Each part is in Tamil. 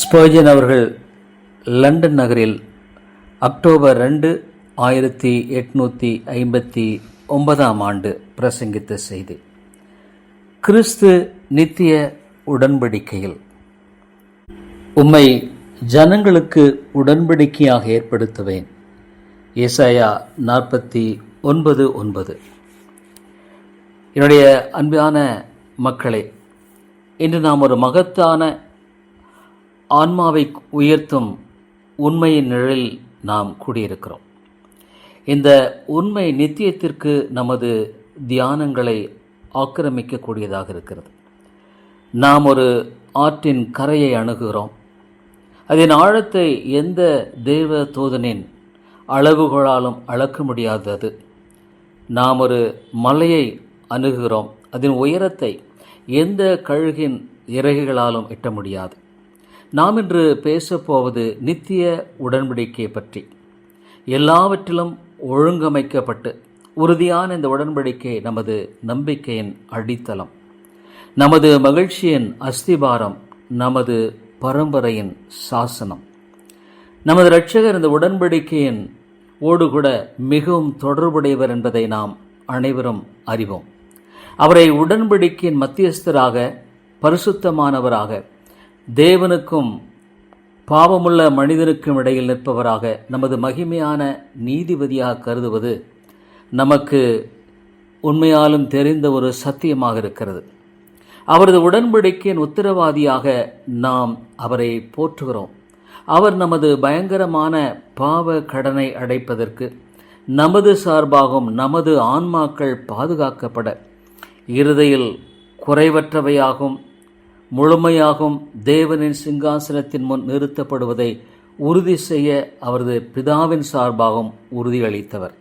ஸ்பர்ஜன் அவர்கள் லண்டன் நகரில் அக்டோபர் ரெண்டு ஆயிரத்தி எட்நூற்றி ஐம்பத்தி ஒன்பதாம் ஆண்டு பிரசங்கித்த செய்தி. கிறிஸ்து நித்திய உடன்படிக்கையில். உம்மை ஜனங்களுக்கு உடன்படிக்கையாக ஏற்படுத்துவேன். ஏசாயா நாற்பத்தி ஒன்பது ஒன்பது. என்னுடைய அன்பான மக்களே இன்று நாம் ஒரு மகத்தான ஆன்மாவை உயர்த்தும் உண்மையின் நிழலில் நாம் கூடியிருக்கிறோம். இந்த உண்மை நித்தியத்திற்கு நமது தியானங்களை ஆக்கிரமிக்கக்கூடியதாக இருக்கிறது. நாம் ஒரு ஆற்றின் கரையை அணுகுகிறோம். அதன் ஆழத்தை எந்த தெய்வ தூதனின் அளவுகளாலும் அளக்க முடியாதது. நாம் ஒரு மலையை அணுகுகிறோம். அதன் உயரத்தை எந்த கழுகின் இறகுகளாலும் எட்ட முடியாது. நாம் இன்று பேசப்போவது நித்திய உடன்படிக்கை பற்றி. எல்லாவற்றிலும் ஒழுங்கமைக்கப்பட்டு உறுதியான இந்த உடன்படிக்கை நமது நம்பிக்கையின் அடித்தளம். நமது மகிழ்ச்சியின் அஸ்திபாரம் நமது பரம்பரையின் சாசனம். நமது இரட்சகர் இந்த உடன்படிக்கையின் ஓடு கூட மிகவும் தொடர்புடையவர் என்பதை நாம் அனைவரும் அறிவோம். அவரை உடன்படிக்கையின் மத்தியஸ்தராக பரிசுத்தமானவராக தேவனுக்கும் பாவமுள்ள மனிதனுக்கும் இடையில் நிற்பவராக நமது மகிமையான நீதிபதியாக கருதுவது நமக்கு உண்மையாலும் தெரிந்த ஒரு சத்தியமாக இருக்கிறது. அவரது உடன்படிக்கையின் உத்தரவாதியாக நாம் அவரை போற்றுகிறோம். அவர் நமது பயங்கரமான பாவ கடனை அடைப்பதற்கு நமது சார்பாகவும் நமது ஆன்மாக்கள் பாதுகாக்கப்பட இருதையில் குறைவற்றவையாகும் முழுமையாகும் தேவனின் சிங்காசனத்தின் முன் நிறுத்தப்படுவதை உறுதி செய்ய அவரது பிதாவின் சார்பாகவும் உறுதியளித்தவர்.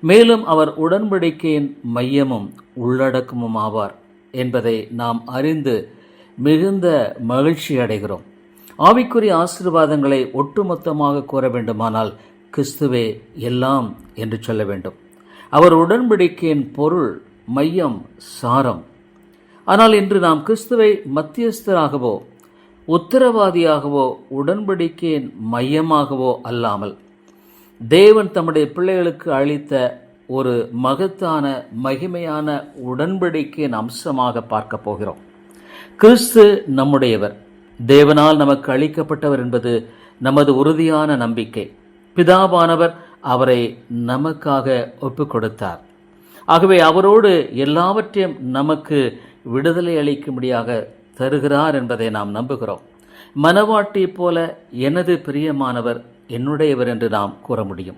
மேலும் அவர் உடன்படிக்கையின் மையமும் உள்ளடக்கமும் ஆவார் என்பதை நாம் அறிந்து மிகுந்த மகிழ்ச்சி அடைகிறோம். ஆவிக்குரிய ஆசீர்வாதங்களை ஒட்டுமொத்தமாக கூற வேண்டுமானால் கிறிஸ்துவே எல்லாம் என்று சொல்ல வேண்டும். அவர் உடன்படிக்கையின் பொருள் மையம் சாரம். ஆனால் இன்று நாம் கிறிஸ்துவை மத்தியஸ்தராகவோ உத்தரவாதியாகவோ உடன்படிக்கையின் மையமாகவோ அல்லாமல் தேவன் தம்முடைய பிள்ளைகளுக்கு அளித்த ஒரு மகத்தான மகிமையான உடன்படிக்கையின் அம்சமாக பார்க்க போகிறோம். கிறிஸ்து நம்முடையவர். தேவனால் நமக்கு அளிக்கப்பட்டவர் என்பது நமது உறுதியான நம்பிக்கை. பிதாவானவர் அவரை நமக்காக ஒப்புக் கொடுத்தார் ஆகவே அவரோடு எல்லாவற்றையும் நமக்கு விடுதலை அளிக்கும்படியாக தருகிறார் என்பதை நாம் நம்புகிறோம். மனவாட்டி போல எனது பிரியமானவர் என்னுடையவர் என்று நாம் கூற முடியும்.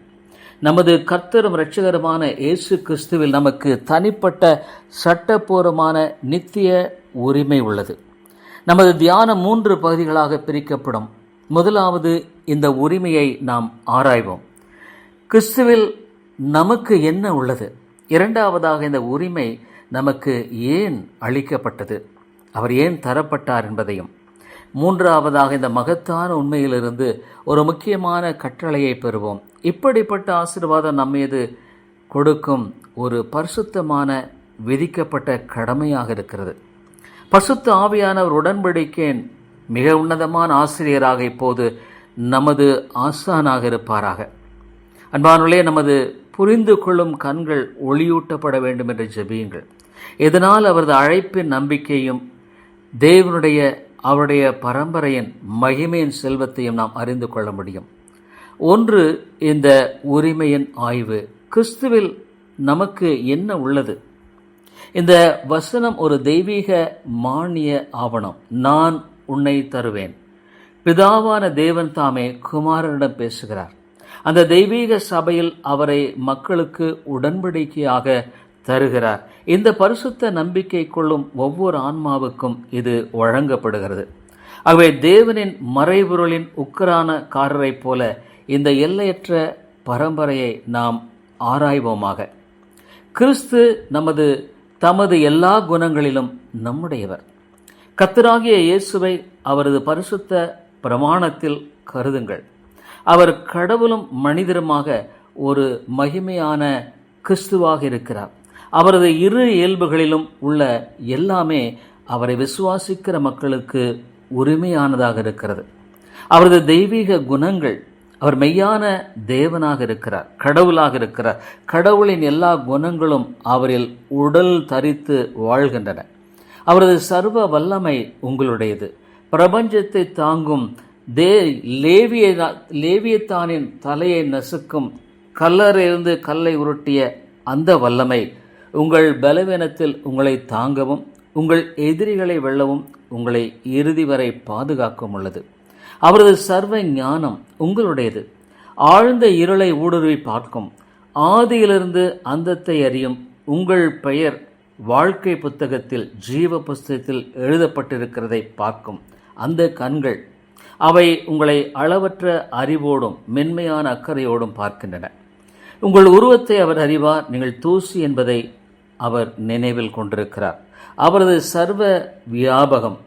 நமது கர்த்தரும் இரட்சகருமான இயேசு கிறிஸ்துவில் நமக்கு தனிப்பட்ட சட்டப்பூர்வமான நித்திய உரிமை உள்ளது. நமது தியானம் மூன்று பகுதிகளாக பிரிக்கப்படும். முதலாவது இந்த உரிமையை நாம் ஆராய்வோம். கிறிஸ்துவில் நமக்கு என்ன உள்ளது? இரண்டாவதாக இந்த உரிமை நமக்கு ஏன் அளிக்கப்பட்டது? அவர் ஏன் தரப்பட்டார் என்பதையும் மூன்றாவதாக இந்த மகத்தான உண்மையிலிருந்து ஒரு முக்கியமான கற்றளையை பெறுவோம். இப்படிப்பட்ட ஆசீர்வாதம் நம்மீது கொடுக்கும் ஒரு பரிசுத்தமான விதிக்கப்பட்ட கடமையாக இருக்கிறது. பசுத்த ஆவியானவர் உடன்படிக்கேன் மிக உன்னதமான ஆசிரியராக இப்போது நமது ஆசானாக இருப்பாராக. அன்பானுள்ளே நமது புரிந்து கொள்ளும் கண்கள் ஒளியூட்டப்பட வேண்டும் என்று ஜெபியுங்கள். இதனால் அவரது அழைப்பின் நம்பிக்கையும் தேவனுடைய அவருடைய பரம்பரையின் மகிமையின் செல்வத்தையும் நாம் அறிந்து கொள்ள முடியும். ஒன்று இந்த உரிமையின் ஆய்வு. கிறிஸ்துவில் நமக்கு என்ன உள்ளது? இந்த வசனம் ஒரு தெய்வீக மானிய ஆவணம். நான் உன்னை தருவேன். பிதாவான தேவன் தாமே குமாரனிடம் பேசுகிறார். அந்த தெய்வீக சபையில் அவரை மக்களுக்கு உடன்படிக்கையாக தருகிறார். இந்த பரிசுத்த நம்பிக்கை கொள்ளும் ஒவ்வொரு ஆன்மாவுக்கும் இது வழங்கப்படுகிறது. ஆகவே தேவனின் மறைபொருளின் உக்கரான காரரைப் போல இந்த எல்லையற்ற பரம்பரையை நாம் ஆராய்வோமாக. கிறிஸ்து நமது தமது எல்லா குணங்களிலும் நம்முடையவர். கத்தராகிய இயேசுவை அவரது பரிசுத்த பிரமாணத்தில் கருதுங்கள். அவர் கடவுளும் மனிதருமாக ஒரு மகிமையான கிறிஸ்துவாக இருக்கிறார். அவரது இரு இயல்புகளிலும் உள்ள எல்லாமே அவரை விசுவாசிக்கிற மக்களுக்கு உரிமையானதாக இருக்கிறது. அவரது தெய்வீக குணங்கள் அவர் மெய்யான தேவனாக இருக்கிறார் கடவுளாக இருக்கிறார். கடவுளின் எல்லா குணங்களும் அவரில் உடல் தரித்து வாழ்கின்றன. அவரது சர்வ வல்லமை உங்களுடையது. பிரபஞ்சத்தை தாங்கும் தே லேவிய லேவியத்தானின் தலையை நசுக்கும் கல்லறிலிருந்து கல்லை உருட்டிய அந்த வல்லமை உங்கள் பலவீனத்தில் உங்களை தாங்கவும் உங்கள் எதிரிகளை வெல்லவும் உங்களை இறுதி வரை பாதுகாக்கவும் உள்ளது. அவரது சர்வ ஞானம் உங்களுடையது. ஆழ்ந்த இருளை ஊடுருவி பார்க்கும். ஆதியிலிருந்து அந்தத்தை அறியும். உங்கள் பெயர் வாழ்க்கை புத்தகத்தில் ஜீவ புஸ்தகத்தில் எழுதப்பட்டிருக்கிறதை பார்க்கும். அந்த கண்கள் அவை உங்களை அளவற்ற அறிவோடும் மென்மையான அக்கறையோடும் பார்க்கின்றன. உங்கள் உருவத்தை அவர் அறிவார். நீங்கள் தூசி என்பதை அவர் நினைவில் கொண்டிருக்கிறார். அவரது சர்வ வியாபகம்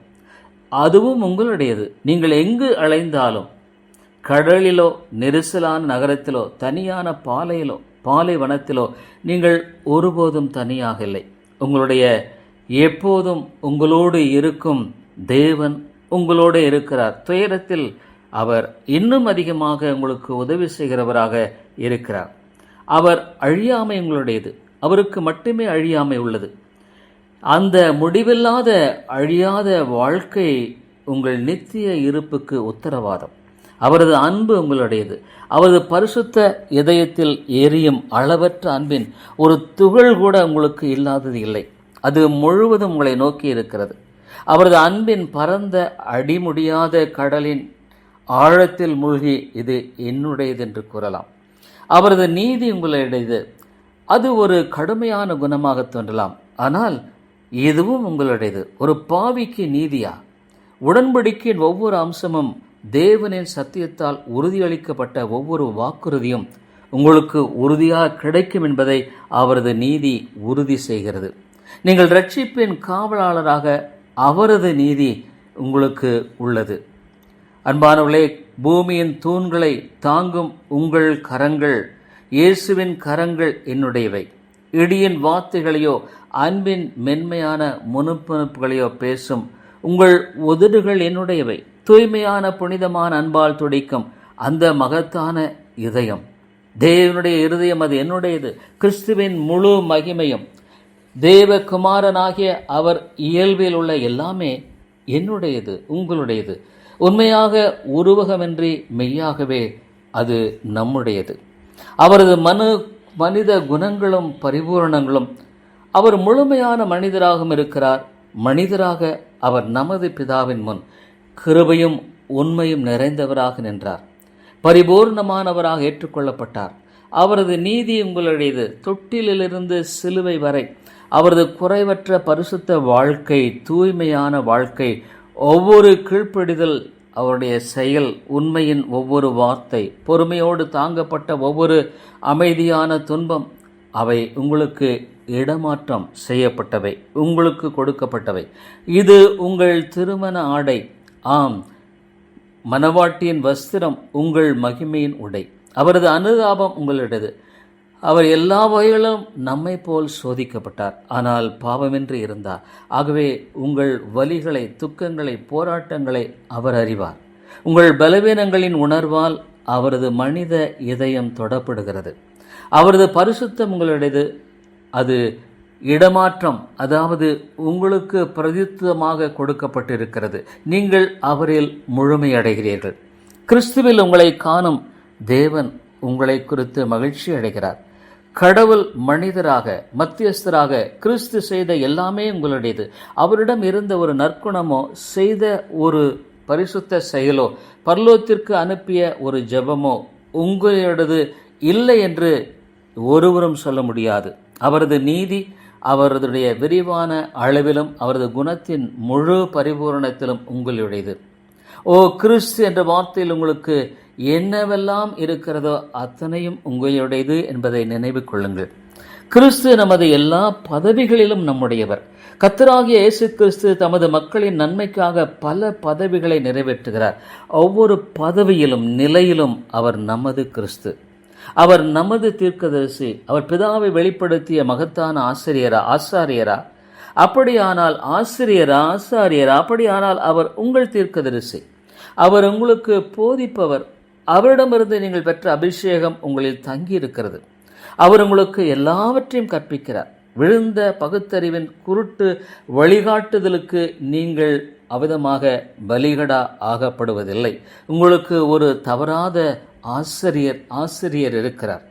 அதுவும் உங்களுடையது. நீங்கள் எங்கு அலைந்தாலும் கடலிலோ நெரிசலான நகரத்திலோ தனியான பாலையிலோ பாலைவனத்திலோ நீங்கள் ஒருபோதும் தனியாக இல்லை. உங்களுடைய எப்போதும் உங்களோடு இருக்கும் தேவன் உங்களோடு இருக்கிறார். துயரத்தில் அவர் இன்னும் அதிகமாக உங்களுக்கு உதவி செய்கிறவராக இருக்கிறார். அவர் அழியாமை உங்களுடையது. அவருக்கு மட்டுமே அழியாமை உள்ளது. அந்த முடிவில்லாத அழியாத வாழ்க்கை உங்கள் நித்திய இருப்புக்கு உத்தரவாதம். அவரது அன்பு உங்களுடையது. அவரது பரிசுத்த இதயத்தில் எரியும் அளவற்ற அன்பின் ஒரு துகள் கூட உங்களுக்கு இல்லாதது இல்லை. அது முழுவதும் உங்களை நோக்கி இருக்கிறது. அவரது அன்பின் பரந்த அடிமுடியாத கடலின் ஆழத்தில் மூழ்கி இது என்னுடையது என்று கூறலாம். அவரது நீதி உங்களுடையது. அது ஒரு கடுமையான குணமாக தோன்றலாம். ஆனால் இதுவும் உங்களுடையது. ஒரு பாவிக்கு நீதியா? உடன்படிக்கையின் ஒவ்வொரு அம்சமும் தேவனின் சத்தியத்தால் உறுதியளிக்கப்பட்ட ஒவ்வொரு வாக்குறுதியும் உங்களுக்கு உறுதியாக கிடைக்கும் என்பதை அவரது நீதி உறுதி செய்கிறது. நீங்கள் ரட்சிப்பின் காவலாளராக அவரது நீதி உங்களுக்கு உள்ளது. அன்பானவர்களே பூமியின் தூண்களை தாங்கும் உங்கள் கரங்கள் இயேசுவின் கரங்கள் என்னுடையவை. இடியின் வார்த்தைகளையோ அன்பின் மென்மையான முனுப்புணுப்புகளையோ பேசும். உங்கள் உதடுகள் என்னுடையவை. தூய்மையான புனிதமான அன்பால் துடிக்கும். அந்த மகத்தான இதயம். தேவனுடைய இருதயம் அது என்னுடையது. கிறிஸ்துவின் முழு மகிமையும். தேவகுமாரனாகிய அவர் இயல்பில் உள்ள எல்லாமே என்னுடையது உங்களுடையது. உண்மையாக உருவகமின்றி மெய்யாகவே அது நம்முடையது. அவரது மனு மனித குணங்களும் பரிபூரணங்களும் அவர் முழுமையான மனிதராகவும் இருக்கிறார். மனிதராக அவர் நமது பிதாவின் முன் கிருபையும் உண்மையும் நிறைந்தவராக நின்றார். பரிபூர்ணமானவராக ஏற்றுக்கொள்ளப்பட்டார். அவரது நீதி உங்களுடையது. தொட்டிலிலிருந்து சிலுவை வரை அவரது குறைவற்ற பரிசுத்த வாழ்க்கை தூய்மையான வாழ்க்கை ஒவ்வொரு கீழ்ப்படிதல் அவருடைய செயல் உண்மையின் ஒவ்வொரு வார்த்தை பொறுமையோடு தாங்கப்பட்ட ஒவ்வொரு அமைதியான துன்பம் அவை உங்களுக்கு இடமாற்றம் செய்யப்பட்டவை உங்களுக்கு கொடுக்கப்பட்டவை. இது உங்கள் திருமண ஆடை. ஆம் மனவாட்டியின் வஸ்திரம் உங்கள் மகிமையின் உடை. அவரது அனுதாபம் உங்களுடையது அவர் எல்லா வகைகளும் நம்மை போல் சோதிக்கப்பட்டார். ஆனால் பாவமின்றி இருந்தார். ஆகவே உங்கள் வலிகளை துக்கங்களை போராட்டங்களை அவர் அறிவார். உங்கள் பலவீனங்களின் உணர்வால் அவரது மனித இதயம் தொடப்படுகிறது. அவரது பரிசுத்தம் உங்களுடையது. அது இடமாற்றம் அதாவது உங்களுக்கு பிரதித்துவமாக கொடுக்கப்பட்டிருக்கிறது. நீங்கள் அவரில் முழுமையடைகிறீர்கள். கிறிஸ்துவில் உங்களை காணும் தேவன் உங்களை குறித்து மகிழ்ச்சி அடைகிறார். கடவுள் மனிதராக மத்தியஸ்தராக கிறிஸ்து செய்த எல்லாமே உங்களுடையது. அவரிடம் இருந்த ஒரு நற்குணமோ செய்த ஒரு பரிசுத்த செயலோ பர்லோத்திற்கு அனுப்பிய ஒரு ஜெபமோ உங்களோடது இல்லை என்று ஒருவரும் சொல்ல முடியாது. அவரது நீதி அவரதுடைய விரிவான அளவிலும் அவரது குணத்தின் முழு பரிபூரணத்திலும் உங்களுடையது. ஓ கிறிஸ்து என்ற வார்த்தையில் உங்களுக்கு என்னவெல்லாம் இருக்கிறதோ அத்தனையும் உங்களுடையது என்பதை நினைவு கொள்ளுங்கள். கிறிஸ்து நமது எல்லா பதவிகளிலும் நம்முடையவர். கத்தராகிய இயேசு கிறிஸ்து தமது மக்களின் நன்மைக்காக பல பதவிகளை நிறைவேற்றுகிறார். ஒவ்வொரு பதவியிலும் நிலையிலும் அவர் நமது கிறிஸ்து. அவர் நமது தீர்க்கதரிசி அவர் பிதாவை வெளிப்படுத்திய மகத்தான ஆசிரியரா ஆசாரியரா. அப்படியானால் ஆசிரியரா ஆசாரியரா. அப்படியானால் அவர் உங்கள் தீர்க்கதரிசி. அவர் உங்களுக்கு போதிப்பவர் அவரிடமிருந்து நீங்கள் பெற்ற அபிஷேகம் உங்களில் தங்கியிருக்கிறது. அவர் உங்களுக்கு எல்லாவற்றையும் கற்பிக்கிறார். விழுந்த பகுத்தறிவின் குருட்டு வழிகாட்டுதலுக்கு நீங்கள் அவிதமாக பலிகடா ஆகப்படுவதில்லை. உங்களுக்கு ஒரு தவறாத ஆசிரியர் ஆசிரியர் இருக்கிறார்.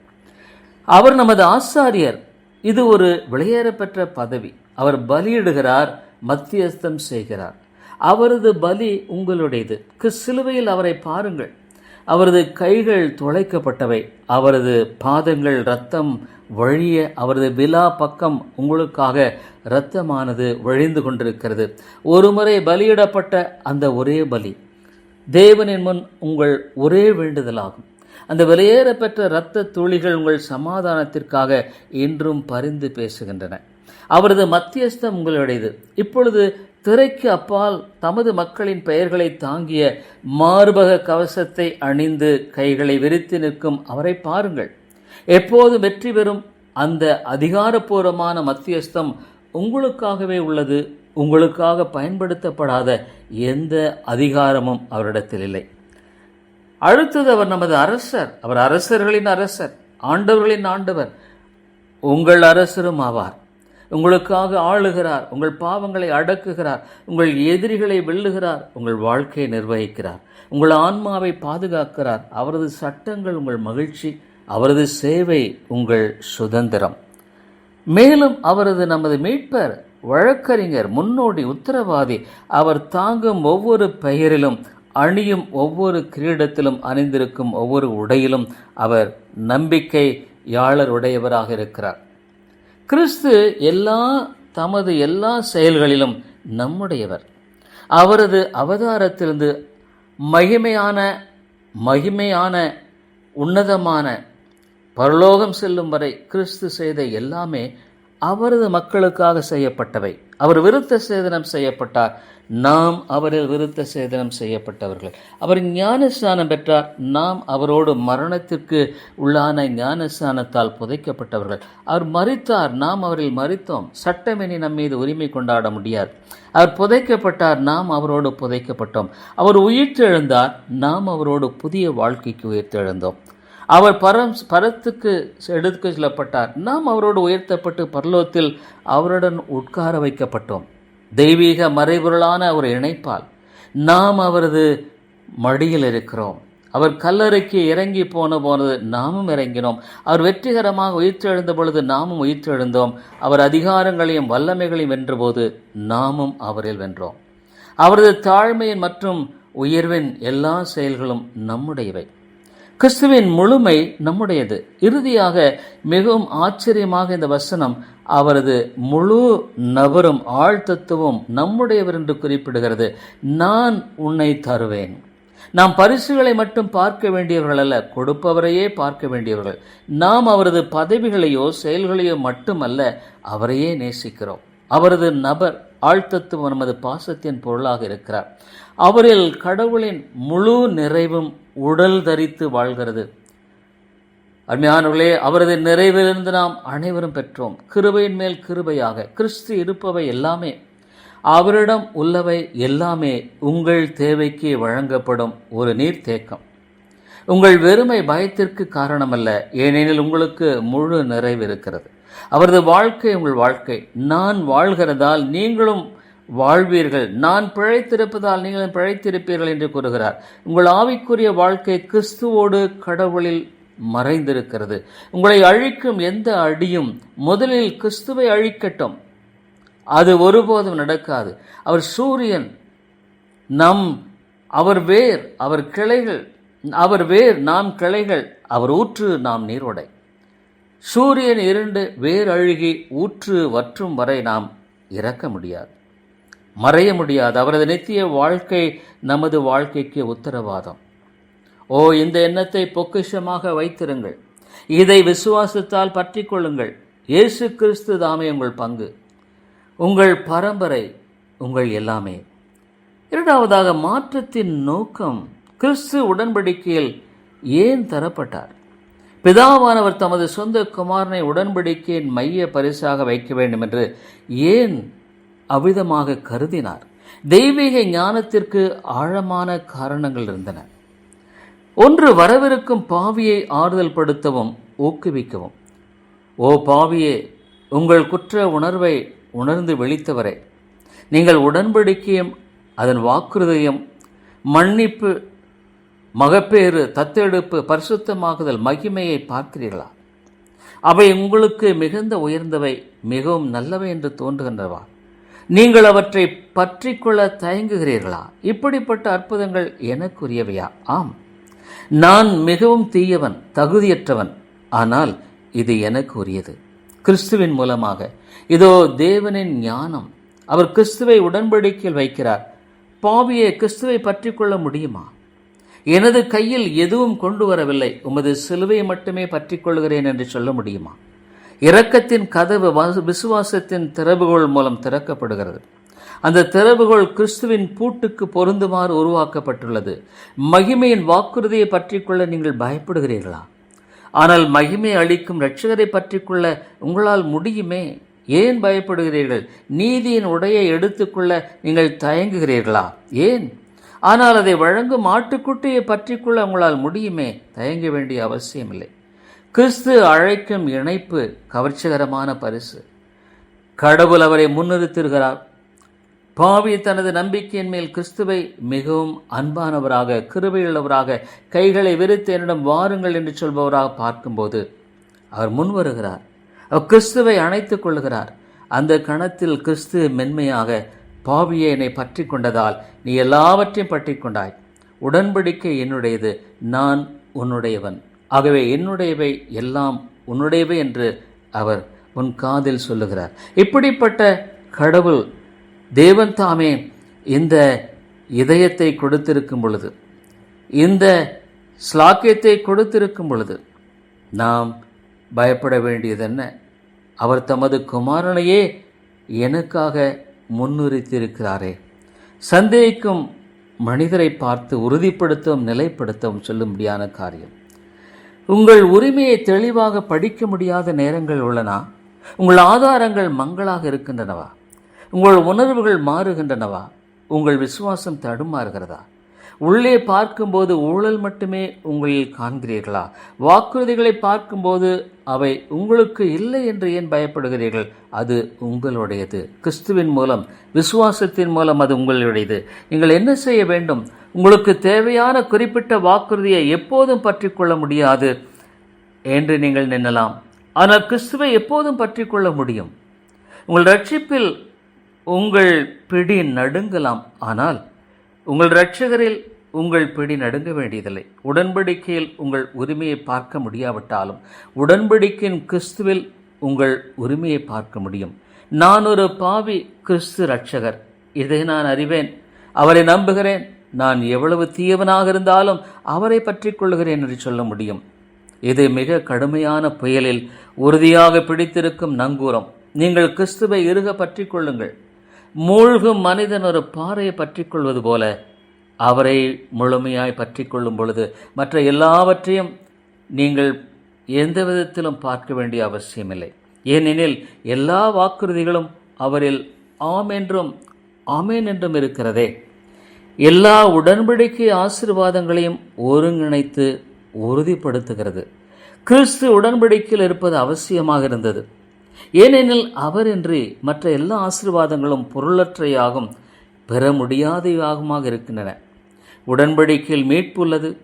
அவர் நமது ஆசாரியர். இது ஒரு விளையேறப்பெற்ற பதவி. அவர் பலியிடுகிறார் மத்தியஸ்தம் செய்கிறார். அவரது பலி உங்களுடையது. சிலுவையில் அவரை பாருங்கள். அவரது கைகள் துளைக்கப்பட்டவை அவரது பாதங்கள் ரத்தம் வழிய அவரது விழா பக்கம் உங்களுக்காக இரத்தமானது வழிந்து கொண்டிருக்கிறது. ஒருமுறை பலியிடப்பட்ட அந்த ஒரே பலி தேவனின் முன் உங்கள் ஒரே வேண்டுதலாகும். அந்த வெளியேறப்பெற்ற இரத்த துளிகள் உங்கள் சமாதானத்திற்காக இன்றும் பரிந்து பேசுகின்றன. அவரது மத்தியஸ்தம் உங்களுடையது. இப்பொழுது திரைக்கு அப்பால் தமது மக்களின் பெயர்களை தாங்கிய மார்பக கவசத்தை அணிந்து கைகளை விரித்து நிற்கும் அவரை பாருங்கள். எப்போது வெற்றி பெறும்? அந்த அதிகாரப்பூர்வமான மத்தியஸ்தம் உங்களுக்காகவே உள்ளது. உங்களுக்காக பயன்படுத்தப்படாத எந்த அதிகாரமும் அவரிடத்தில் இல்லை. அடுத்தது அவர் நமது அரசர். அவர் அரசர்களின் அரசர். ஆண்டவர்களின் ஆண்டவர். உங்கள் அரசரும் ஆவார். உங்களுக்காக ஆளுகிறார் உங்கள் பாவங்களை அடக்குகிறார் உங்கள் எதிரிகளை வெல்லுகிறார் உங்கள் வாழ்க்கையை நிர்வகிக்கிறார் உங்கள் ஆன்மாவை பாதுகாக்கிறார். அவரது சட்டங்கள் உங்கள் மகிழ்ச்சி அவரது சேவை உங்கள் சுதந்திரம். மேலும் அவரது நமது மீட்பர் வழக்கறிஞர் முன்னோடி உத்தரவாதி அவர் தாங்கும் ஒவ்வொரு பெயரிலும் அணியும் ஒவ்வொரு கிரீடத்திலும் அணிந்திருக்கும் ஒவ்வொரு உடையிலும் அவர் நம்பிக்கை உடையவராக இருக்கிறார். கிறிஸ்து எல்லா தமது எல்லா செயல்களிலும் நம்முடையவர். அவரது அவதாரத்திலிருந்து மகிமையான மகிமையான உன்னதமான பரலோகம் செல்லும் வரை கிறிஸ்து செய்த எல்லாமே அவரது மக்களுக்காக செய்யப்பட்டவை. அவர் விருத்த சேதனம் செய்யப்பட்டார். நாம் அவரில் விருத்த சேதனம் செய்யப்பட்டவர்கள். அவர் ஞானஸ்தானம் பெற்றார். நாம் அவரோடு மரணத்திற்கு உள்ளான ஞானஸ்தானத்தால் புதைக்கப்பட்டவர்கள். அவர் மறித்தார் நாம் அவரில் மறித்தோம் சட்டமெனி நம் மீது உரிமை கொண்டாட முடியாது. அவர் புதைக்கப்பட்டார். நாம் அவரோடு புதைக்கப்பட்டோம். அவர் உயிர்த்தெழுந்தார். நாம் அவரோடு புதிய வாழ்க்கைக்கு உயிர்த்தெழுந்தோம். அவர் பரம் பரத்துக்கு எடுத்து செல்லப்பட்டார். நாம் அவரோடு உயர்த்தப்பட்டு பரலோகத்தில் அவருடன் உட்கார வைக்கப்பட்டோம். தெய்வீக மறைபொருளான ஒரு இணைப்பால் நாம் அவரது மடியில் இருக்கிறோம். அவர் கல்லறைக்கு இறங்கி போன போனது நாமும் இறங்கினோம். அவர் வெற்றிகரமாக உயிர்த்தெழுந்த பொழுது நாமும் உயிர்த்தெழுந்தோம். அவர் அதிகாரங்களையும் வல்லமைகளையும் வென்றபோது நாமும் அவரில் வென்றோம். அவரது தாழ்மையின் மற்றும் உயர்வின் எல்லா செயல்களும் நம்முடையவை. கிறிஸ்துவின் முழுமை நம்முடையது. இறுதியாக மிகவும் ஆச்சரியமாக இந்த வசனம் அவரது முழு நபரும் ஆழ்த்தத்துவம் நம்முடையவர் என்று குறிப்பிடுகிறது. நான் உன்னை தருவேன். நாம் பரிசுகளை மட்டும் பார்க்க வேண்டியவர்கள் அல்ல கொடுப்பவரையே பார்க்க வேண்டியவர்கள். நாம் அவரது பதவிகளையோ செயல்களையோ மட்டுமல்ல அவரையே நேசிக்கிறோம். அவரது நபர் ஆழ்த்தத்துவம் நமது பாசத்தின் பொருளாக இருக்கிறார். அவரில் கடவுளின் முழு நிறைவும் உடல் தரித்து வாழ்கிறது. அருமையானவர்களே அவரது நிறைவிலிருந்து நாம் அனைவரும் பெற்றோம். கிருபையின் மேல் கிருபையாக கிறிஸ்து இருப்பவை எல்லாமே அவரிடம் உள்ளவை எல்லாமே உங்கள் தேவைக்கு வழங்கப்படும் ஒரு நீர்த்தேக்கம் உங்கள் வெறுமை பயத்திற்கு காரணமல்ல ஏனெனில் உங்களுக்கு முழு நிறைவு இருக்கிறது. அவரது வாழ்க்கை உங்கள் வாழ்க்கை. நான் வாழ்கிறதால் நீங்களும் வாழ்வீர்கள். நான் பிழைத்திருப்பதால் நீங்கள் பிழைத்திருப்பீர்கள் என்று கூறுகிறார். உங்கள் ஆவிக்குரிய வாழ்க்கை கிறிஸ்துவோடு கடவுளில் மறைந்திருக்கிறது. உங்களை அழிக்கும் எந்த அடியும் முதலில் கிறிஸ்துவை அழிக்கட்டும். அது ஒருபோதும் நடக்காது. அவர் சூரியன் நம் அவர் வேர் அவர் கிளைகள் அவர் வேர் நாம் கிளைகள் அவர் ஊற்று நாம் நீரோடை. சூரியன் இருண்டு வேர் அழுகி ஊற்று வற்றும் வரை நாம் இறக்க முடியாது. மறைய முடியாது. அவரது நித்திய வாழ்க்கை நமது வாழ்க்கைக்கு உத்தரவாதம். ஓ இந்த எண்ணத்தை பொக்கிஷமாக வைத்திருங்கள். இதை விசுவாசத்தால் பற்றி கொள்ளுங்கள். இயேசு கிறிஸ்து தாமே உங்கள் பங்கு. உங்கள் பரம்பரை உங்கள் எல்லாமே. இரண்டாவதாக மாற்றத்தின் நோக்கம் கிறிஸ்து உடன்படிக்கையில் ஏன் தரப்பட்டார்? பிதாவானவர் தமது சொந்த குமாரனை உடன்படிக்கையின் மைய பரிசாக வைக்க வேண்டும் என்று ஏன் அவ்விதமாக கருதினார். தெய்வீக ஞானத்திற்கு ஆழமான காரணங்கள் இருந்தன. ஒன்று வரவிருக்கும் பாவியை ஆறுதல் படுத்தவும் ஊக்குவிக்கவும். ஓ பாவியே உங்கள் குற்ற உணர்வை உணர்ந்து வெளித்தவரே நீங்கள் உடன்படிக்கையும் அதன் வாக்குறுதியும் மன்னிப்பு மகப்பேறு தத்தெடுப்பு பரிசுத்தமாகுதல் மகிமையை பார்க்கிறீர்களா? அவை உங்களுக்கு மிகுந்த உயர்ந்தவை மிகவும் நல்லவை என்று தோன்றுகின்றவா நீங்கள் அவற்றை பற்றிக்கொள்ள தயங்குகிறீர்களா? இப்படிப்பட்ட அற்புதங்கள் எனக்குரியவையா? ஆம். நான் மிகவும் தீயவன் தகுதியற்றவன் ஆனால் இது எனக்கு உரியது கிறிஸ்துவின் மூலமாக. இதோ தேவனின் ஞானம். அவர் கிறிஸ்துவை உடன்படிக்கையில் வைக்கிறார். பாவியை கிறிஸ்துவை பற்றி கொள்ள முடியுமா? எனது கையில் எதுவும் கொண்டு வரவில்லை. உமது சிலுவையை மட்டுமே பற்றி கொள்கிறேன் என்று சொல்ல முடியுமா? இரக்கத்தின் கதவு வ- விசுவாசத்தின் திறவுகோள் மூலம் திறக்கப்படுகிறது. அந்த திறவுகோள் கிறிஸ்துவின் பூட்டுக்கு பொருந்துமாறு உருவாக்கப்பட்டுள்ளது. மகிமையின் வாக்குறுதியை பற்றிக்கொள்ள நீங்கள் பயப்படுகிறீர்களா? ஆனால் மகிமை அளிக்கும் இரட்சகரை பற்றிக்கொள்ள உங்களால் முடியுமே? ஏன் பயப்படுகிறீர்கள்? நீதியின் உடையை எடுத்துக்கொள்ள நீங்கள் தயங்குகிறீர்களா? ஏன்? ஆனால் அதை வழங்கும் ஆட்டுக்குட்டியை பற்றிக்கொள்ள உங்களால் முடியுமே? தயங்க வேண்டிய அவசியமில்லை. கிறிஸ்து அழைக்கும் இணைப்பு கவர்ச்சிகரமான பரிசு. கடவுள் அவரை முன்னிறுத்துகிறார் பாவி தனது நம்பிக்கையின் மேல் கிறிஸ்துவை மிகவும் அன்பானவராக கிருபையுள்ளவராக கைகளை விரித்து என்னிடம் வாருங்கள் என்று சொல்பவராக பார்க்கும்போது அவர் முன் வருகிறார் அவர் கிறிஸ்துவை அணைத்துக் கொள்கிறார். அந்த கணத்தில் கிறிஸ்து மென்மையாக பாவியை என்னை பற்றி கொண்டதால் நீ எல்லாவற்றையும் பற்றி கொண்டாய். உடன்படிக்கை என்னுடையது. நான் உன்னுடையவன். ஆகவே என்னுடையவை எல்லாம் உன்னுடையவை என்று அவர் உன் காதில் சொல்லுகிறார். இப்படிப்பட்ட கடவுள் தேவன் தாமே இந்த இதயத்தை கொடுத்திருக்கும் பொழுது இந்த ஸ்லாக்கியத்தை கொடுத்திருக்கும் பொழுது நாம் பயப்பட வேண்டியது என்ன அவர் தமது குமாரனையே எனக்காக முன்னுரித்திருக்கிறாரே. சந்தேகிக்கும் மனிதரை பார்த்து உறுதிப்படுத்தவும் நிலைப்படுத்தவும் சொல்லும்படியான காரியம். உங்கள் உரிமையை தெளிவாக படிக்க முடியாத நேரங்கள் உள்ளனா. உங்கள் ஆதாரங்கள் மங்களாக இருக்கின்றனவா? உங்கள் உணர்வுகள் மாறுகின்றனவா? உங்கள் விசுவாசம் தடுமாறுகிறதா? உள்ளே பார்க்கும்போது ஊழல் மட்டுமே உங்களில் காண்கிறீர்களா? வாக்குறுதிகளை பார்க்கும்போது அவை உங்களுக்கு இல்லை என்று ஏன் பயப்படுகிறீர்கள்? அது உங்களுடையது. கிறிஸ்துவின் மூலம் விசுவாசத்தின் மூலம் அது உங்களுடையது. நீங்கள் என்ன செய்ய வேண்டும்? உங்களுக்கு தேவையான குறிப்பிட்ட வாக்குறுதியை எப்போதும் பற்றிக்கொள்ள முடியாது என்று நீங்கள் நின்னலாம் ஆனால் கிறிஸ்துவை எப்போதும் பற்றிக்கொள்ள முடியும். உங்கள் ரட்சிப்பில் உங்கள் பிடி நடுங்கலாம். ஆனால் உங்கள் இரட்சகரில் உங்கள் பிடி நடுங்க வேண்டியதில்லை. உடன்படிக்கையில் உங்கள் உரிமையை பார்க்க முடியாவிட்டாலும் உடன்படிக்கையின் கிறிஸ்துவில் உங்கள் உரிமையை பார்க்க முடியும். நான் ஒரு பாவி கிறிஸ்து இரட்சகர். இதை நான் அறிவேன். அவரை நம்புகிறேன். நான் எவ்வளவு தீயவனாக இருந்தாலும் அவரை பற்றி கொள்கிறேன் என்று சொல்ல முடியும். இது மிக கடுமையான புயலில் உறுதியாக பிடித்திருக்கும் நங்கூரம். நீங்கள் கிறிஸ்துவை இறுக பற்றி கொள்ளுங்கள். மூழ்கும் மனிதன் ஒரு பாறையை பற்றி கொள்வது போல அவரை முழுமையாய் பற்றி கொள்ளும் பொழுது மற்ற எல்லாவற்றையும் நீங்கள் எந்த விதத்திலும் பார்க்க வேண்டிய அவசியமில்லை. ஏனெனில் எல்லா வாக்குறுதிகளும் அவரில் ஆம் என்றும் ஆமேன் என்றும் இருக்கிறதே. எல்லா உடன்படிக்கை ஆசீர்வாதங்களையும் ஒருங்கிணைத்து உறுதிப்படுத்துகிறது. கிறிஸ்து உடன்படிக்கையில் இருப்பது அவசியமாக இருந்தது. ஏனெனில் அவரின்றி மற்ற எல்லா ஆசீர்வாதங்களும் பொருளற்றையாகும் பெற முடியாதவையாகுமாக இருக்கின்றன. உடன்படிக்கையில் மீட்பு உள்ளது.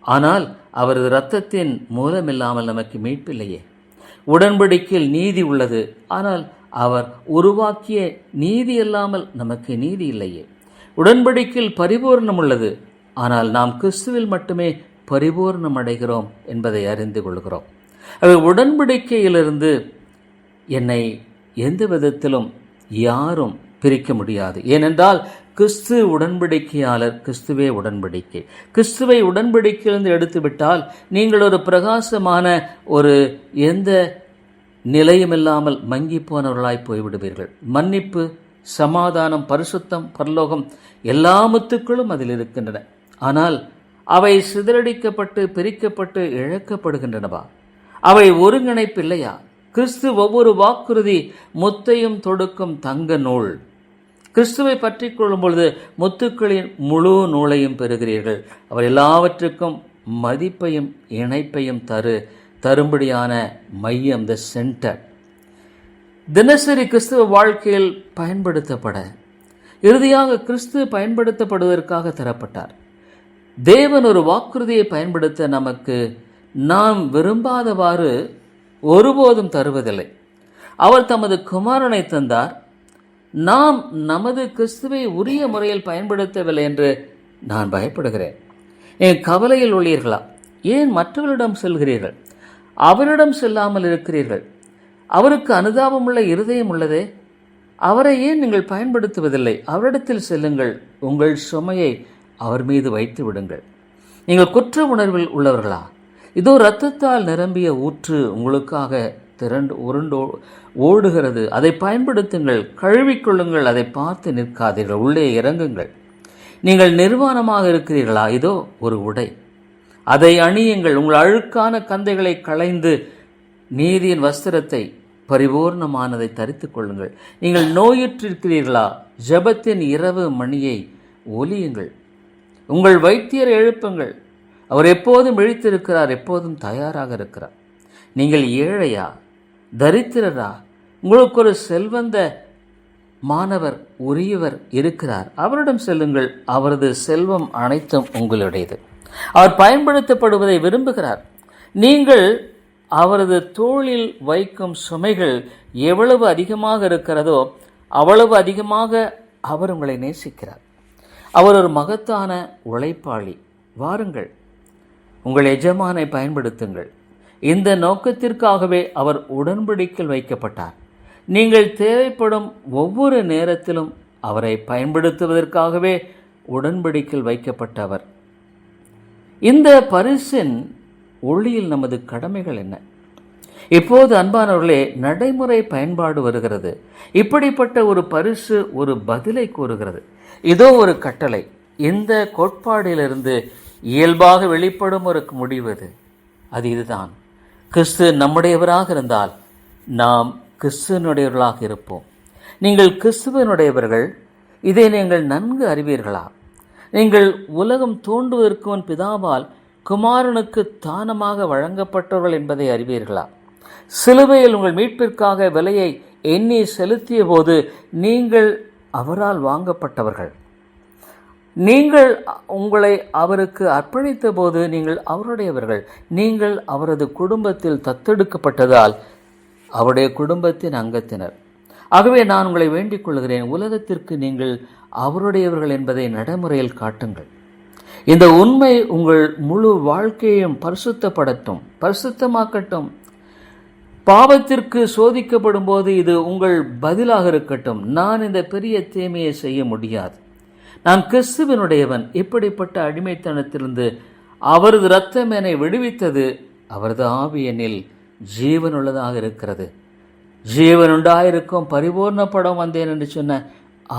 ஆனால் அவரது இரத்தத்தின் மூலமில்லாமல் நமக்கு மீட்பில்லையே உடன்படிக்கையில் நீதி உள்ளது. ஆனால் அவர் உருவாக்கிய நீதி இல்லாமல் நமக்கு நீதி இல்லையே. உடன்படிக்கையில் பரிபூர்ணம் உள்ளது. ஆனால் நாம் கிறிஸ்துவில் மட்டுமே பரிபூர்ணம் அடைகிறோம் என்பதை அறிந்து கொள்கிறோம். அவை உடன்படிக்கையிலிருந்து என்னை எந்த விதத்திலும் யாரும் பிரிக்க முடியாது. ஏனென்றால் கிறிஸ்து உடன்படிக்கையாளர் கிறிஸ்துவே உடன்படிக்கை. கிறிஸ்துவை உடன்படிக்கையிலிருந்து எடுத்துவிட்டால் நீங்கள் ஒரு பிரகாசமான ஒரு எந்த நிலையுமில்லாமல் மங்கி போனவர்களாய் போய்விடுவீர்கள். மன்னிப்பு சமாதானம் பரிசுத்தம் பரலோகம் எல்லா முத்துக்களும் அதில் இருக்கின்றன. ஆனால் அவை சிதறடிக்கப்பட்டு பிரிக்கப்பட்டு இழக்கப்படுகின்றனவா? அவை ஒருங்கிணைப்பில்லையா? கிறிஸ்து ஒவ்வொரு வாக்குறுதி முத்தையும் தொடுக்கும் தங்க நூல். கிறிஸ்துவை பற்றி கொள்ளும் பொழுது முத்துக்களின் முழு நூலையும் பெறுகிறீர்கள். அவர் எல்லாவற்றுக்கும் மதிப்பையும் இணைப்பையும் தரு தரும்படியான மையம் த சென்டர் தினசரி கிறிஸ்துவ வாழ்க்கையில் பயன்படுத்தப்பட இறுதியாக கிறிஸ்து பயன்படுத்தப்படுவதற்காக தரப்பட்டார். தேவன் ஒரு வாக்குறுதியை பயன்படுத்த நமக்கு நாம் விரும்பாதவாறு ஒருபோதும் தருவதில்லை. அவர் தமது குமாரனை தந்தார். நாம் நமது கிறிஸ்துவை உரிய முறையில் பயன்படுத்தவில்லை என்று நான் பயப்படுகிறேன். என் கவலையில் உள்ளீர்களா? ஏன் மற்றவர்களிடம் செல்கிறீர்கள்? அவரிடம் செல்லாமல் இருக்கிறீர்கள். அவருக்கு அனுதாபமுள்ள இருதயம் உள்ளதே. அவரை ஏன் நீங்கள் பயன்படுத்துவதில்லை? அவரிடத்தில் செல்லுங்கள். உங்கள் சுமையை அவர் மீது வைத்து விடுங்கள். நீங்கள் குற்ற உணர்வில் உள்ளவர்களா? இதோ இரத்தத்தால் நிரம்பிய ஊற்று உங்களுக்காக திரண்டு உருண்டோ ஓடுகிறது. அதை பயன்படுத்துங்கள். கழுவிக்கொள்ளுங்கள் அதை பார்த்து நிற்காதீர்கள். உள்ளே இறங்குங்கள். நீங்கள் நிர்வாணமாக இருக்கிறீர்களா? இதோ ஒரு உடை. அதை அணியுங்கள். உங்கள் அழுக்கான கந்தைகளை களைந்து நீதியின் வஸ்திரத்தை பரிபூர்ணமானதை தரித்து கொள்ளுங்கள். நீங்கள் நோயுற்றிருக்கிறீர்களா? ஜெபத்தின் இரவு மணியை ஒலியுங்கள். உங்கள் வைத்தியரை எழுப்புங்கள். அவர் எப்போதும் விழித்திருக்கிறார் எப்போதும் தயாராக இருக்கிறார். நீங்கள் ஏழையா? தரித்திரரா? உங்களுக்கு ஒரு செல்வந்த மாணவர் உரியவர் இருக்கிறார். அவரிடம் செல்லுங்கள். அவரது செல்வம் அனைத்தும் உங்களுடையது. அவர் பயன்படுத்தப்படுவதை விரும்புகிறார். நீங்கள் அவரது தோளில் வைக்கும் சுமைகள் எவ்வளவு அதிகமாக இருக்கிறதோ அவ்வளவு அதிகமாக அவர் உங்களை நேசிக்கிறார். அவர் ஒரு மகத்தான உழைப்பாளி. வாருங்கள். உங்கள் எஜமானை பயன்படுத்துங்கள். இந்த நோக்கத்திற்காகவே அவர் உடன்படிக்கையில் வைக்கப்பட்டார். நீங்கள் தேவைப்படும் ஒவ்வொரு நேரத்திலும் அவரை பயன்படுத்துவதற்காகவே உடன்படிக்கையில் வைக்கப்பட்டவர். இந்த பரிசின் ஒளியில் நமது கடமைகள் என்ன? இப்போது அன்பானவர்களே நடைமுறை பயன்பாடு வருகிறது. இப்படிப்பட்ட ஒரு பரிசு ஒரு பதிலை கூறுகிறது. இதோ ஒரு கட்டளை. இந்த கோட்பாடிலிருந்து இயல்பாக வெளிப்படும் ஒரு முடிவு அது. அது இதுதான். கிறிஸ்து நம்முடையவராக இருந்தால் நாம் கிறிஸ்துவனுடையவர்களாக இருப்போம். நீங்கள் கிறிஸ்துவனுடையவர்கள் இதை நீங்கள் நன்கு அறிவீர்களா? நீங்கள் உலகம் தோன்றுவதற்கு முன் பிதாவால் குமாரனுக்கு தானமாக வழங்கப்பட்டவர்கள் என்பதை அறிவீர்களா? சிலுவையில் உங்கள் மீட்பிற்காக விலையை எண்ணி செலுத்திய போது நீங்கள் அவரால் வாங்கப்பட்டவர்கள். நீங்கள் உங்களை அவருக்கு அர்ப்பணித்த போது நீங்கள் அவருடையவர்கள். நீங்கள் அவரது குடும்பத்தில் தத்தெடுக்கப்பட்டதால் அவருடைய குடும்பத்தின் அங்கத்தினர். ஆகவே நான் உங்களை வேண்டிக் கொள்கிறேன். உலகத்திற்கு நீங்கள் அவருடையவர்கள் என்பதை நடைமுறையில் காட்டுங்கள். இந்த உண்மை உங்கள் முழு வாழ்க்கையையும் பரிசுத்தப்படட்டும் பரிசுத்தமாக்கட்டும். பாவத்திற்கு சோதிக்கப்படும் போது இது உங்கள் பதிலாக இருக்கட்டும். நான் இந்த பெரிய தீமையை செய்ய முடியாது. நான் கிறிஸ்துவனுடையவன். இப்படிப்பட்ட அடிமைத்தனத்திலிருந்து அவரது ரத்தம் என்னை விடுவித்தது? அவரது ஆவி என்னில் ஜீவனுள்ளதாக இருக்கிறது. ஜீவன் உண்டாயிருக்கும் பரிபூர்ணப்படம் வந்தேன் என்று சொன்ன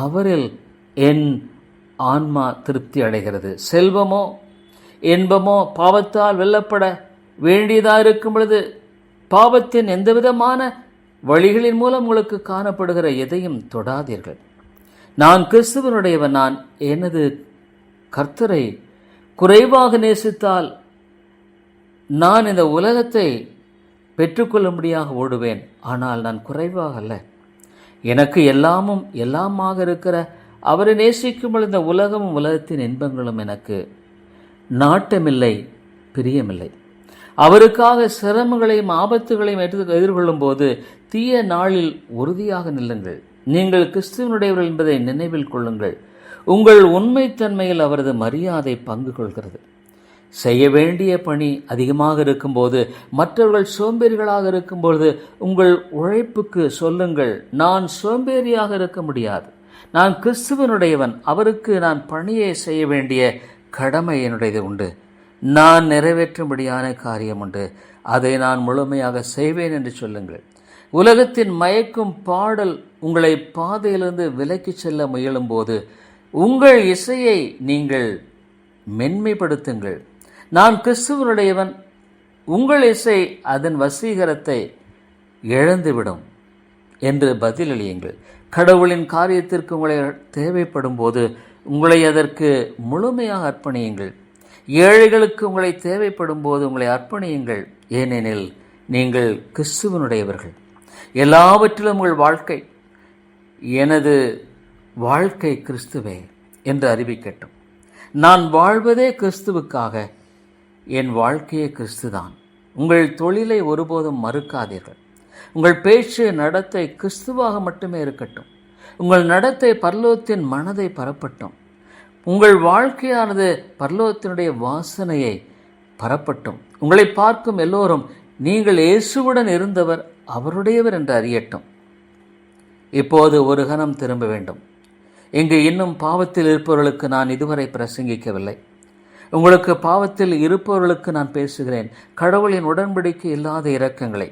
அவரில் என் ஆன்மா திருப்தி அடைகிறது. செல்வமோ இன்பமோ பாவத்தால் வெல்லப்பட வேண்டியதாக இருக்கும் பொழுது பாவத்தின் எந்தவிதமான வழிகளின் மூலம் உங்களுக்கு காணப்படுகிற எதையும் தொடாதீர்கள். நான் கிறிஸ்துவனுடையவன் நான். எனது கர்த்தரை குறைவாக நேசித்தால் நான் இந்த உலகத்தை பெற்றுக்கொள்ளும்படியாக ஓடுவேன். ஆனால் நான் குறைவாக அல்ல. எனக்கு எல்லாமும் எல்லாமாக இருக்கிற அவரை நேசிக்கும்போது இந்த உலகமும் உலகத்தின் இன்பங்களும் எனக்கு நாட்டமில்லை பிரியமில்லை. அவருக்காக சிரமங்களையும் ஆபத்துகளையும் எடுத்து எதிர்கொள்ளும் போது தீய நாளில் உறுதியாக நில்லுங்கள். நீங்கள் கிறிஸ்துவனுடையவர்கள் என்பதை நினைவில் கொள்ளுங்கள். உங்கள் உண்மைத்தன்மையில் அவரது மரியாதை பங்கு கொள்கிறது செய்ய வேண்டிய பணி அதிகமாக இருக்கும்போது மற்றவர்கள் சோம்பேறிகளாக இருக்கும்பொழுது உங்கள் உழைப்புக்கு சொல்லுங்கள் நான் சோம்பேறியாக இருக்க முடியாது. நான் கிறிஸ்துவனுடையவன். அவருக்கு நான் பணியை செய்ய வேண்டிய கடமை என்னுடையது உண்டு. நான் நிறைவேற்றும்படியான காரியம் உண்டு. அதை நான் முழுமையாக செய்வேன் என்று சொல்லுங்கள். உலகத்தின் மயக்கும் பாடல் உங்களை பாதையிலிருந்து விலக்கிச் செல்ல முயலும்போது உங்கள் இசையை நீங்கள் மென்மைப்படுத்துங்கள். நான் கிறிஸ்துவனுடையவன் உங்கள் இசை அதன் வசீகரத்தை இழந்துவிடும் என்று பதிலளியுங்கள். கடவுளின் காரியத்திற்கு உங்களை தேவைப்படும் போது உங்களை அதற்கு முழுமையாக அர்ப்பணியுங்கள். ஏழைகளுக்கு உங்களை தேவைப்படும் போது உங்களை அர்ப்பணியுங்கள். ஏனெனில் நீங்கள் கிறிஸ்துவனுடையவர்கள். எல்லாவற்றிலும் உங்கள் வாழ்க்கை எனது வாழ்க்கை கிறிஸ்துவே என்று அறிவிக்கட்டும். நான் வாழ்வதே கிறிஸ்துவுக்காக என் வாழ்க்கையே கிறிஸ்துதான். உங்கள் தொழிலை ஒருபோதும் மறுக்காதீர்கள். உங்கள் பேச்சு நடத்தை கிறிஸ்துவாக மட்டுமே இருக்கட்டும். உங்கள் நடத்தை பர்லோகத்தின் மனதை பரப்பட்டும். உங்கள் வாழ்க்கையானது பர்லோகத்தினுடைய வாசனையை பரப்பட்டும். உங்களை பார்க்கும் எல்லோரும் நீங்கள் இயேசுவுடன் இருந்தவர் அவருடையவர் என்று அறியட்டும். இப்போது ஒரு கணம் திரும்ப வேண்டும். இங்கு இன்னும் பாவத்தில் இருப்பவர்களுக்கு நான் இதுவரை பிரசங்கிக்கவில்லை. உங்களுக்கு பாவத்தில் இருப்பவர்களுக்கு நான் பேசுகிறேன். கடவுளின் உடன்படிக்கை இல்லாத இரக்கங்களை.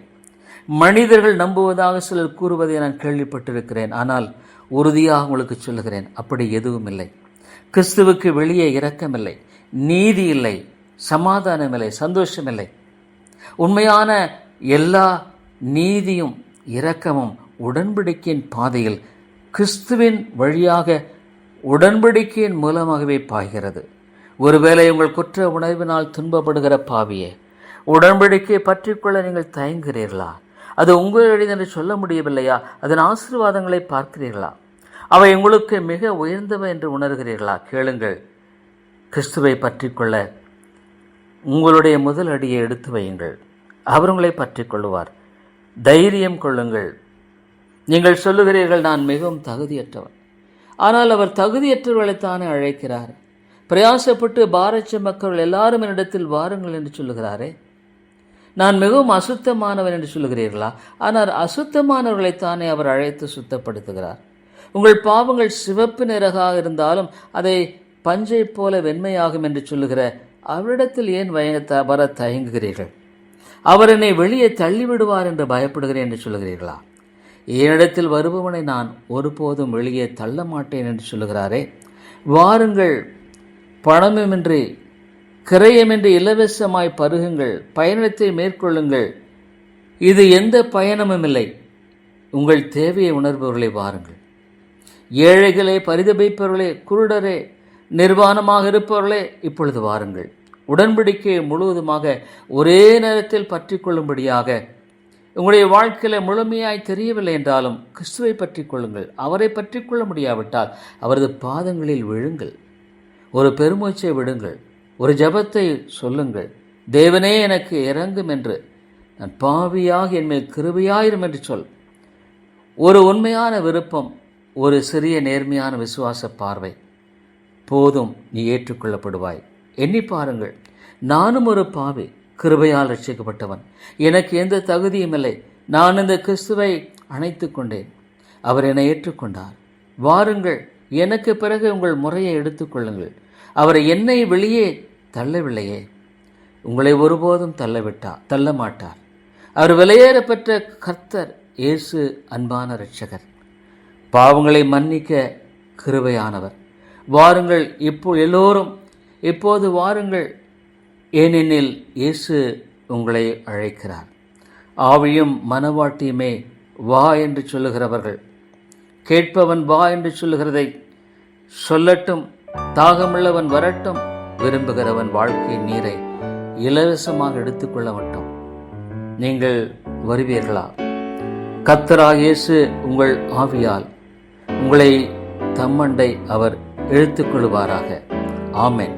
மனிதர்கள் நம்புவதாக சிலர் கூறுவதை நான் கேள்விப்பட்டிருக்கிறேன். ஆனால் உறுதியாக உங்களுக்கு சொல்லுகிறேன் அப்படி எதுவும் இல்லை. கிறிஸ்துவுக்கு வெளியே இரக்கமில்லை நீதி இல்லை சமாதானமில்லை சந்தோஷமில்லை உண்மையான எல்லா நீதியும் இரக்கமும் உடன்படிக்கையின் பாதையில் கிறிஸ்துவின் வழியாக உடன்படிக்கையின் மூலமாகவே பாய்கிறது. ஒருவேளை உங்கள் குற்ற உணர்வினால் துன்பப்படுகிற பாவியே உடன்படிக்கையை பற்றிக்கொள்ள நீங்கள் தயங்குகிறீர்களா? அது உங்களுடையது என்று சொல்ல முடியவில்லையா? அதன் ஆசீர்வாதங்களை பார்க்கிறீர்களா? அவை உங்களுக்கு மிக உயர்ந்தவை என்று உணர்கிறீர்களா? கேளுங்கள். கிறிஸ்துவை பற்றிக்கொள்ள உங்களுடைய முதல் அடியை எடுத்து வையுங்கள். அவர் உங்களை பற்றிக் கொள்வார் தைரியம் கொள்ளுங்கள். நீங்கள் சொல்லுகிறீர்கள் நான் மிகவும் தகுதியற்றவன். ஆனால் அவர் தகுதியற்றவர்களைத்தானே அழைக்கிறார். பிரயாசப்பட்டு பாரச்ச மக்கள் எல்லாரும் என்னிடத்தில் வாருங்கள் என்று சொல்லுகிறாரே. நான் மிகவும் அசுத்தமானவன் என்று சொல்லுகிறீர்களா? ஆனால் அசுத்தமானவர்களைத்தானே அவர் அழைத்து சுத்தப்படுத்துகிறார். உங்கள் பாவங்கள் சிவப்பு நிறகாக இருந்தாலும் அதை பஞ்சை போல வெண்மையாகும் என்று சொல்லுகிற அவரிடத்தில் ஏன் வயத்த வர தயங்குகிறீர்கள்? அவர் என்னை வெளியே தள்ளிவிடுவார் என்று பயப்படுகிறேன் என்று சொல்லுகிறீர்களா? என்னிடத்தில் வருபவனை நான் ஒருபோதும் வெளியே தள்ள மாட்டேன் என்று சொல்லுகிறாரே. வாருங்கள் பணமுமின்றி கிரயமின்றி இலவசமாய் பருகுங்கள் பயணத்தை மேற்கொள்ளுங்கள். இது எந்த பயணமும் இல்லை. உங்கள் தேவையை உணர்பவர்களை வாருங்கள். ஏழைகளே பரிதபிப்பவர்களே குருடரே நிர்வாணமாக இருப்பவர்களே இப்பொழுது வாருங்கள். உடன்படிக்கையை முழுவதுமாக ஒரே நேரத்தில் பற்றி கொள்ளும்படியாக உங்களுடைய வாழ்க்கையில் முழுமையாய் தெரியவில்லை என்றாலும் கிறிஸ்துவை பற்றி கொள்ளுங்கள் அவரை பற்றி கொள்ள முடியாவிட்டால் அவரது பாதங்களில் விழுங்கள். ஒரு பெருமூச்சை விடுங்கள். ஒரு ஜபத்தை சொல்லுங்கள். தேவனே எனக்கு இறங்கும் என்று. நான் பாவியாக என்மேல் கிருபையாயிரும் என்று சொல். ஒரு உண்மையான விருப்பம் ஒரு சிறிய நேர்மையான விசுவாச பார்வை. போதும் நீ ஏற்றுக்கொள்ளப்படுவாய். எண்ணி பாருங்கள். நானும் ஒரு பாவி கிருபையால் ரட்சிக்கப்பட்டவன் எனக்கு எந்த தகுதியும் இல்லை. நான் இந்த கிறிஸ்துவை அணைத்து கொண்டேன். அவர் என்னை ஏற்றுக்கொண்டார். வாருங்கள் எனக்கு பிறகு உங்கள் முறையை எடுத்துக்கொள்ளுங்கள் அவர் என்னை வெளியே தள்ளவில்லையே. உங்களை ஒருபோதும் தள்ளவிட்டார் தள்ள மாட்டார் அவர் விலையேறப்பெற்ற கர்த்தர் இயேசு அன்பான இரட்சகர். பாவங்களை மன்னிக்க கிருபையானவர். வாருங்கள் இப்போ எல்லோரும் இப்போது வாருங்கள். ஏனெனில் இயேசு உங்களை அழைக்கிறார். ஆவியும் மனவாட்டியுமே வா என்று சொல்லுகிறவர்கள். கேட்பவன் வா என்று சொல்லுகிறதை சொல்லட்டும் தாகமுள்ளவன் வரட்டும் விரும்புகிறவன் வாழ்க்கை நீரை இலவசமாக எடுத்துக்கொள்ள மட்டும். நீங்கள் வருவீர்களா? கத்தரா இயேசு உங்கள் ஆவியால் உங்களை தம்மண்டை அவர் இழுத்துக்கொள்வாராக ஆமேன் ஆமென்.